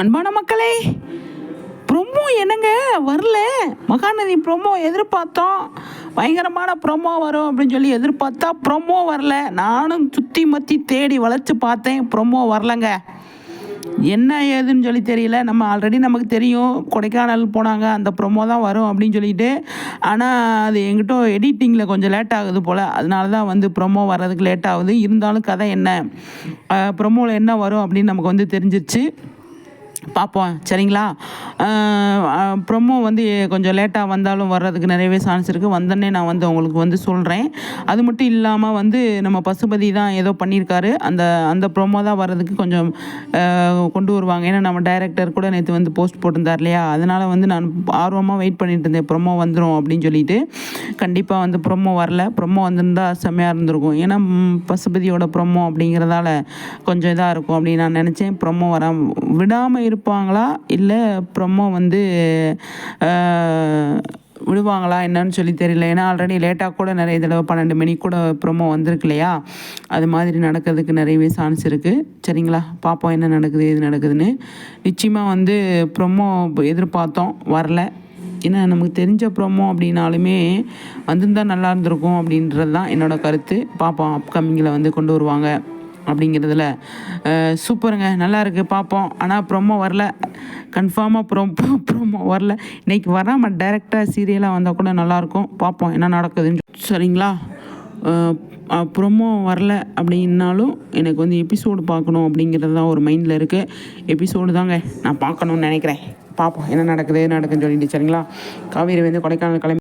அன்பான மக்களே ப்ரொமோ என்னங்க? வரல. மகாநதி ப்ரொமோ எதிர்பார்த்தோம். பயங்கரமான ப்ரொமோ வரும் அப்படின்னு சொல்லி எதிர்பார்த்தா ப்ரொமோ வரல. நானும் சுற்றி மத்தி தேடி வளைச்சு பார்த்தேன் ப்ரொமோ வரலங்க. என்ன ஏதுன்னு சொல்லி தெரியல. நம்ம ஆல்ரெடி நமக்கு தெரியும். கொடைக்கானல் போனாங்க அந்த ப்ரொமோ தான் வரும் அப்படின்னு சொல்லிட்டு. ஆனால் அது எங்கிட்ட எடிட்டிங்கில் கொஞ்சம் லேட் ஆகுது போல். அதனால தான் வந்து ப்ரொமோ வர்றதுக்கு லேட் ஆகுது. இருந்தாலும் கதை என்ன? ப்ரொமோவில் என்ன வரும் அப்படின்னு நமக்கு வந்து தெரிஞ்சிருச்சு. பார்ப்போம். சரிங்களா? ப்ரொமோ வந்து கொஞ்சம் லேட்டாக வந்தாலும் வர்றதுக்கு நிறையவே சான்ஸ் இருக்குது வந்தோடனே நான் வந்து உங்களுக்கு வந்து சொல்கிறேன் அது மட்டும் இல்லாமல் வந்து நம்ம பசுபதி தான் ஏதோ பண்ணியிருக்காரு அந்த அந்த ப்ரொமோ தான் வர்றதுக்கு கொஞ்சம் கொண்டு வருவாங்க. ஏன்னா நம்ம டைரக்டர் கூட நேற்று வந்து போஸ்ட் போட்டிருந்தார் இல்லையா? அதனால் வந்து நான் ஆர்வமாக வெயிட் பண்ணிட்டு இருந்தேன். ப்ரொமோ வந்துடும் அப்படின்னு சொல்லிட்டு. கண்டிப்பாக வந்து ப்ரொமோ வரல. ப்ரொமோ வந்திருந்தால் செம்மையாக இருந்திருக்கும். ஏன்னா பசுபதியோட ப்ரொமோ அப்படிங்கிறதால கொஞ்சம் இதாக இருக்கும் அப்படின்னு நான் நினச்சேன். ப்ரொமோ வர விடாமல் இருப்பாங்களா? இல்லை ப்ரொமோ வந்து விடுவாங்களா என்னன்னு சொல்லி தெரியல. ஏன்னா ஆல்ரெடி லேட்டாக கூட நிறைய தடவை பன்னெண்டு மணிக்கு கூட ப்ரொமோ வந்திருக்கு இல்லையா? அது மாதிரி நடக்கிறதுக்கு நிறையவே சான்ஸ் இருக்குது சரிங்களா? பார்ப்போம் என்ன நடக்குது எது நடக்குதுன்னு. நிச்சயமாக வந்து ப்ரொமோ எதிர்பார்த்தோம். வரல. ஏன்னா நமக்கு தெரிஞ்ச ப்ரோமோ அப்படின்னாலுமே வந்திருந்தால் நல்லா இருந்திருக்கும் அப்படின்றது தான் என்னோட கருத்து. பார்ப்போம் அப்கமிங்கில் வந்து கொண்டு வருவாங்க. அப்படிங்கிறதுல சூப்பருங்க. நல்லா இருக்குது பார்ப்போம் ஆனால் ப்ரோமோ வரல. கன்ஃபார்மாக ப்ரோ ப்ரோமோ வரல. இன்னைக்கு வராமல் டைரெக்டாக சீரியலாக வந்தால் கூட நல்லாயிருக்கும் பார்ப்போம் என்ன நடக்குதுன்னு. சரிங்களா? ப்ரொமோ வரல அப்படின்னாலும் எனக்கு வந்து எபிசோடு பார்க்கணும் அப்படிங்கிறது தான் ஒரு மைண்டில் இருக்குது எபிசோடு தாங்க நான் பார்க்கணுன்னு நினைக்கிறேன். பார்ப்போம் என்ன நடக்குது நடக்குதுன்னு சொல்லிட்டு சரிங்களா? காவேரி வந்து கொடைக்கானல் கிளம்பி